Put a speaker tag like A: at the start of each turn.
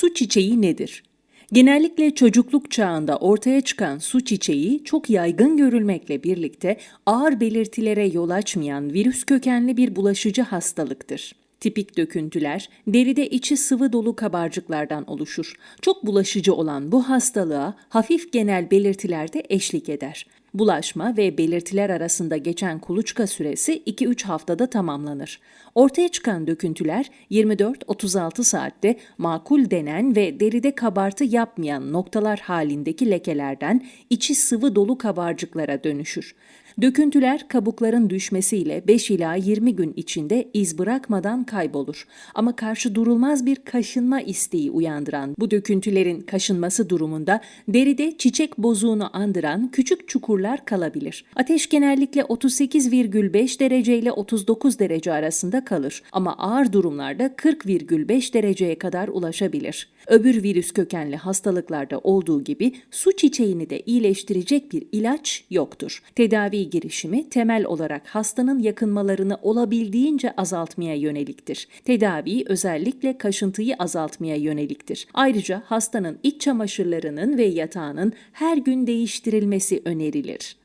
A: Su çiçeği nedir? Genellikle çocukluk çağında ortaya çıkan su çiçeği çok yaygın görülmekle birlikte ağır belirtilere yol açmayan virüs kökenli bir bulaşıcı hastalıktır. Tipik döküntüler deride içi sıvı dolu kabarcıklardan oluşur. Çok bulaşıcı olan bu hastalığa hafif genel belirtiler de eşlik eder. Bulaşma ve belirtiler arasında geçen kuluçka süresi 2-3 haftada tamamlanır. Ortaya çıkan döküntüler 24-36 saatte makul denen ve deride kabartı yapmayan noktalar halindeki lekelerden içi sıvı dolu kabarcıklara dönüşür. Döküntüler kabukların düşmesiyle 5 ila 20 gün içinde iz bırakmadan kaybolur. Ama karşı durulmaz bir kaşınma isteği uyandıran bu döküntülerin kaşınması durumunda deride çiçek bozuğunu andıran küçük çukurlar kalabilir. Ateş genellikle 38,5 derece ile 39 derece arasında kalır ama ağır durumlarda 40,5 dereceye kadar ulaşabilir. Öbür virüs kökenli hastalıklarda olduğu gibi su çiçeğini de iyileştirecek bir ilaç yoktur. Tedavi girişimi temel olarak hastanın yakınmalarını olabildiğince azaltmaya yöneliktir. Tedavi özellikle kaşıntıyı azaltmaya yöneliktir. Ayrıca hastanın iç çamaşırlarının ve yatağının her gün değiştirilmesi önerilir. geregelt.